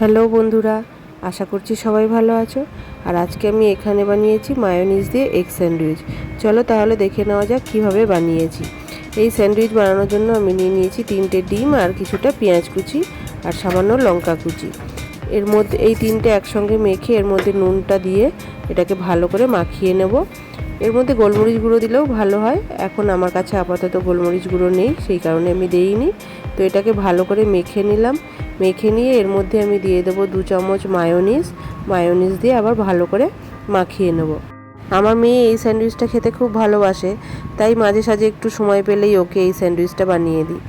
Hello বন্ধুরা, আশা করছি সবাই ভালো আছো। আর আজকে আমি এখানে বানিয়েছি মায়োনিজ দিয়ে এগ স্যান্ডউইচ চলো তাহলে দেখে নেওয়া যাক কীভাবে বানিয়েছি। এই স্যান্ডউইচ বানানোর জন্য আমি নিয়ে নিয়েছি তিনটে ডিম আর কিছুটা পেঁয়াজ কুচি আর সামান্য লঙ্কা কুচি। এর মধ্যে, এই তিনটে একসঙ্গে মেখে এর মধ্যে নুনটা দিয়ে এটাকে ভালো করে মাখিয়ে নেব। এর মধ্যে গোলমরিচ গুঁড়ো দিলেও ভালো হয়। এখন আমার কাছে আপাতত গোলমরিচ গুঁড়ো নেই, সেই কারণে আমি দেইনি। তো এটাকে ভালো করে মেখে নিলাম। মেখে নিয়ে এর মধ্যে আমি দিয়ে দেবো দু চামচ মায়োনিজ মায়োনিজ দিয়ে আবার ভালো করে মাখিয়ে নেব। আমার মেয়ে এই স্যান্ডউইচটা খেতে খুব ভালোবাসে, তাই মাঝে সাঝে একটু সময় পেলেই ওকে এই স্যান্ডউইচটা বানিয়ে দিই।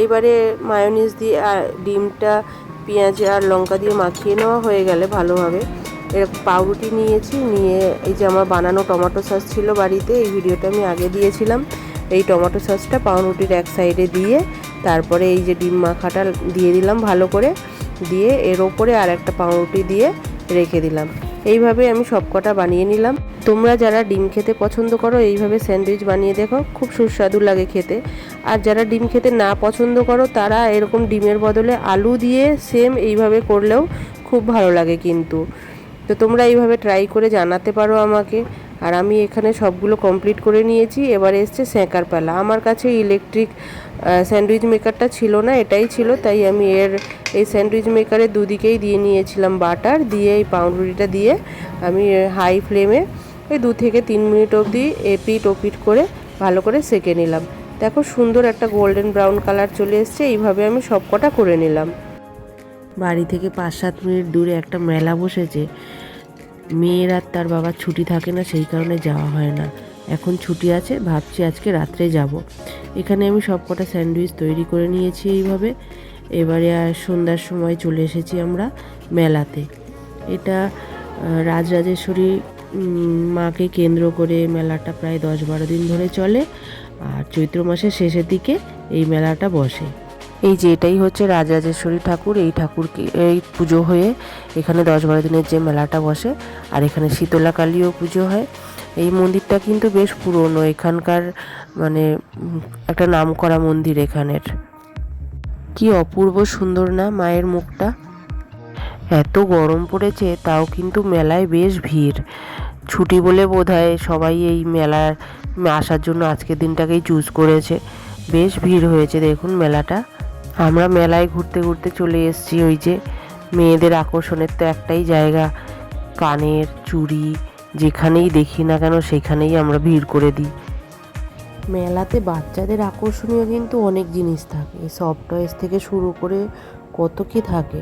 এইবারে মায়োনিজ দিয়ে ডিমটা, পেঁয়াজ আর লঙ্কা দিয়ে মাখিয়ে নেওয়া হয়ে গেলে ভালোভাবে। এরকম পাউরুটি নিয়েছি, নিয়ে এই যে আমার বানানো টমেটো সস ছিল বাড়িতে, এই ভিডিওটা আমি আগে দিয়েছিলাম। এই টমেটো সসটা পাউরুটির এক সাইডে দিয়ে তারপরে এই যে ডিম মাখাটা দিয়ে দিলাম ভালো করে, দিয়ে এর ওপরে আর একটা পাউরুটি দিয়ে রেখে দিলাম। এইভাবে আমি সবকটা বানিয়ে নিলাম। তোমরা যারা ডিম খেতে পছন্দ করো, এইভাবে স্যান্ডউইচ বানিয়ে দেখো, খুব সুস্বাদু লাগে খেতে। আর যারা ডিম খেতে না পছন্দ করো, তারা এরকম ডিমের বদলে আলু দিয়ে সেম এইভাবে করলেও খুব ভালো লাগে কিন্তু। তো তোমরা এইভাবে ট্রাই করে জানাতে পারো আমাকে। আর আমি এখানে সবগুলো কমপ্লিট করে নিয়েছি। এবারে এসছে সেঁকার পালা। আমার কাছে ইলেকট্রিক স্যান্ডউইচ মেকারটা ছিল না, এটাই ছিল। তাই আমি এর, এই স্যান্ডউইচ মেকারের দুদিকেই দিয়ে নিয়েছিলাম বাটার। দিয়ে এই পাউরুটিটা দিয়ে আমি হাই ফ্লেমে এই দু থেকে তিন মিনিট অবধি এপিট ওপিট করে ভালো করে সেকে নিলাম। দেখো সুন্দর একটা গোল্ডেন ব্রাউন কালার চলে এসছে। এইভাবে আমি সবকটা করে নিলাম। বাড়ি থেকে পাঁচ সাত মিনিট দূরে একটা মেলা বসেছে। মেয়ের আর তার বাবার ছুটি থাকে না, সেই কারণে যাওয়া হয় না। এখন ছুটি আছে, ভাবছি আজকে রাত্রে যাব। এখানে আমি সব কটা স্যান্ডউইচ তৈরি করে নিয়েছি এইভাবে। এবারে আর সন্ধ্যার সময় চলে এসেছি আমরা মেলাতে। এটা রাজরাজেশ্বরী মাকে কেন্দ্র করে মেলাটা প্রায় দশ বারো দিন ধরে চলে। আর চৈত্র মাসের শেষের দিকে এই মেলাটা বসে। এই যে এটাই হচ্ছে রাজরাজেশ্বরী ঠাকুর, এই ঠাকুরকে, এই পুজো হয়ে এখানে দশ বারো দিনের যে মেলাটা বসে, আর এখানে শীতলা কালীও পুজো হয়। এই মন্দিরটা কিন্তু বেশ পুরনো, এখানকার মানে একটা নামকরা মন্দির এখানের। কি অপূর্ব সুন্দর না মায়ের মুখটা। এত গরম পড়েছে, তাও কিন্তু মেলায় বেশ ভিড়। ছুটি বলে বোধহয় সবাই এই মেলার আসার জন্য আজকের দিনটাকেই চুজ করেছে। বেশ ভিড় হয়েছে, দেখুন মেলাটা। আমরা মেলায় ঘুরতে ঘুরতে চলে এসেছি ওই যে মেয়েদের আকর্ষণের তো একটাই জায়গা। কানের চুড়ি যেখানেই দেখি না কেন সেখানেই আমরা ভিড় করে দিই। মেলাতে বাচ্চাদের আকর্ষণীয় কিন্তু অনেক জিনিস থাকে। সফট টয়েস থেকে শুরু করে কত কি থাকে।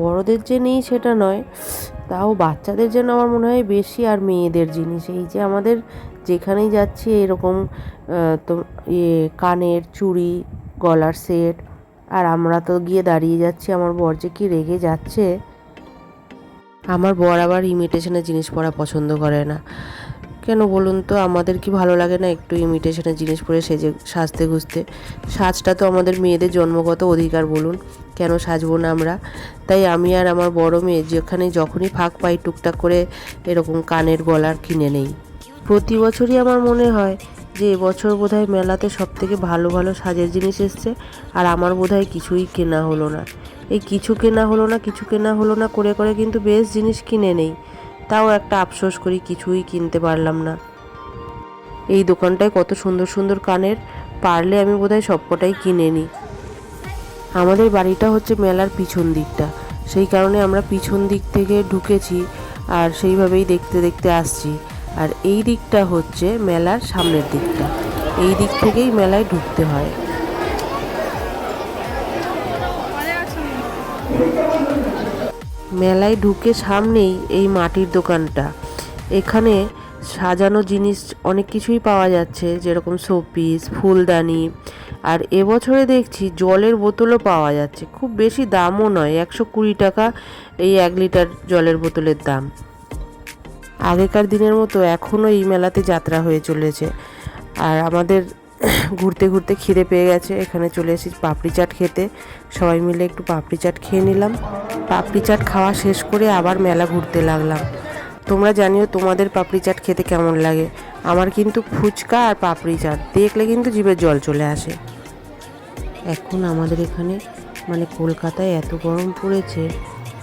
বড়দের যে নেই সেটা নয়। তাও বাচ্চাদের যেন আমার মনে হয় বেশি আর মেয়েদের জিনিস। এই যে আমাদের যেখানেই যাচ্ছি এরকম তো ইয়ে কানের চুড়ি, গলার সেট আর আমরা তো গিয়ে দাঁড়িয়ে যাচ্ছি, আমার বর যে কি রেগে যাচ্ছে। আমার বর আবার ইমিটেশনের জিনিস পরা পছন্দ করে না। কেন বলুন তো, আমাদের কি ভালো লাগে না একটু ইমিটেশনের জিনিস পরে সেজে, সাজতে গুজতে? সাজটা তো আমাদের মেয়েদের জন্মগত অধিকার বলুন, কেন সাজবো না আমরা? তাই আমি আর আমার বড় মেয়ে যেখানে যখনই ফাঁক পাই, টুকটাক করে এরকম কানের গলার কিনে নেই। প্রতি বছরই আমার মনে হয় যে এবছর বোধহয় মেলাতে সব থেকে ভালো ভালো সাজের জিনিস এসছে, আর আমার বোধহয় কিছুই কেনা হলো না। এই কিছু কেনা হলো না, কিছু কেনা হলো না করে করে কিন্তু বেশ জিনিস কিনে নেই। তাও একটা আফসোস করি কিছুই কিনতে পারলাম না। এই দোকানটায় কত সুন্দর সুন্দর কানের পারলে আমি বোধহয় সবকটাই কিনে নিই। আমাদের বাড়িটা হচ্ছে মেলার পিছন দিকটা। সেই কারণে আমরা পিছন দিক থেকে ঢুকেছি আর সেইভাবেই দেখতে দেখতে আসছি। আর এই দিকটা হচ্ছে মেলার সামনের দিকটা। এই দিক থেকেই মেলায় ঢুকতে হয়। মেলায় ঢুকে সামনেই এই মাটির দোকানটা। এখানে সাজানো জিনিস অনেক কিছুই পাওয়া যাচ্ছে, যেরকম শোপিস, ফুলদানি, আর এবছরে দেখছি জলের বোতলও পাওয়া যাচ্ছে। খুব বেশি দামও নয়, একশো কুড়ি টাকা এই এক লিটার জলের বোতলের দাম। আগেকার দিনের মতো এখনও এই মেলাতে যাত্রা হয়ে চলেছে। আর আমাদের ঘুরতে ঘুরতে খিদে পেয়ে গেছে, এখানে চলে এসেছি পাপড়ি চাট খেতে। সবাই মিলে একটু পাপড়ি চাট খেয়ে নিলাম। পাপড়ি চাট খাওয়া শেষ করে আবার মেলা ঘুরতে লাগলাম। তোমরা জানিও তোমাদের পাপড়ি চাট খেতে কেমন লাগে। আমার কিন্তু ফুচকা আর পাপড়ি চাট, দেখলে কিন্তু জিভে জল চলে আসে। এখন আমাদের এখানে মানে কলকাতায় এত গরম পড়েছে,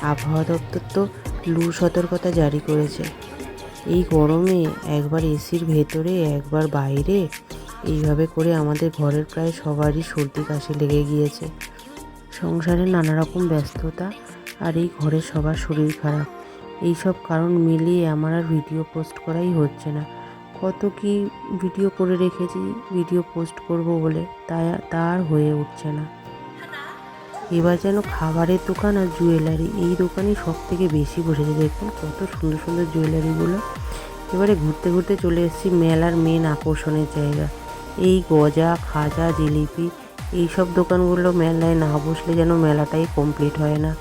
আবহাওয়া দপ্তর তো লু সতর্কতা জারি করেছে। এই গরমে একবার এসির ভেতরে, একবার বাইরে, এইভাবে করে আমাদের ঘরের প্রায় সবারই সর্দি কাশি লেগে গিয়েছে। সংসারে নানা রকম ব্যস্ততা আর এই ঘরে সবার শরীর খারাপ। এই সব কারণ মিলিয়ে আমার আর ভিডিও পোস্ট করাই হচ্ছে না। কত কি ভিডিও করে রেখেছি, ভিডিও পোস্ট করব বলে তা আর হয়ে উঠছে না। এবার যেন খাবারের দোকান আর জুয়েলারি, এই দোকানই সব থেকে বেশি বসেছে। দেখুন কত সুন্দর সুন্দর জুয়েলারিগুলো। এবারে ঘুরতে ঘুরতে চলে এসেছি মেলার মেন আকর্ষণের জায়গা। এই গজা, খাজা, জিলিপি এই সব দোকানগুলো মেলায় না বসলে যেন মেলাটাই কমপ্লিট হয় না।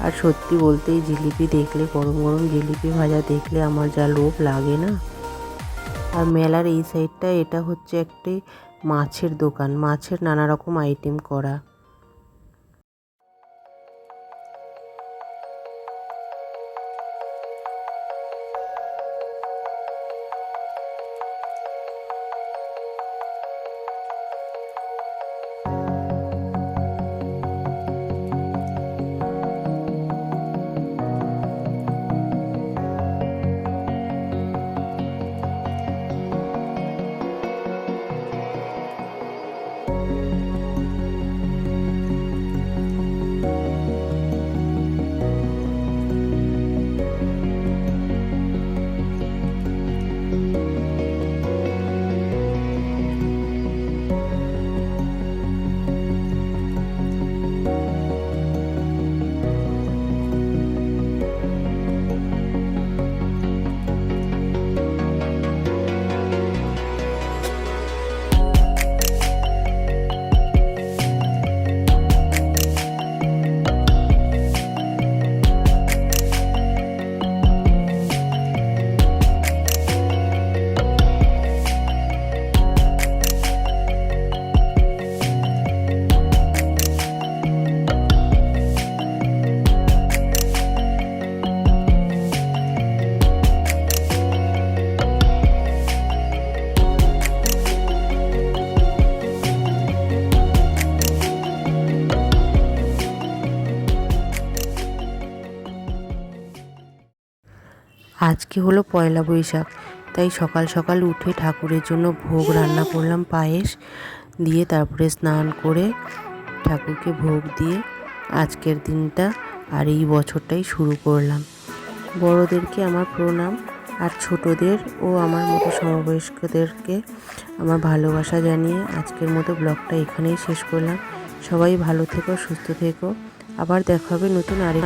আর সত্যি বলতে এই জিলিপি দেখলে, গরম গরম জিলিপি ভাজা দেখলে আমার যা লোভ লাগে না। আর মেলার এই সাইডটা এটা হচ্ছে একটি মাছের দোকান। মাছের নানা রকম আইটেম করা। আজকে হলো পয়লা বৈশাখ, তাই সকাল সকাল উঠে ঠাকুরের জন্য ভোগ রান্না করলাম পায়েস দিয়ে তারপরে স্নান করে ঠাকুরকে ভোগ দিয়ে আজকের দিনটা আর এই বছরটাই শুরু করলাম। বড়দেরকে আমার প্রণাম আর ছোটদের ও আমার মতো সমবয়স্কদেরকে আমার ভালোবাসা জানিয়ে আজকের মতো ব্লগটা এখানেই শেষ করলাম। সবাই ভালো থেকো, সুস্থ থেকো। আবার দেখা হবে নতুন আরেক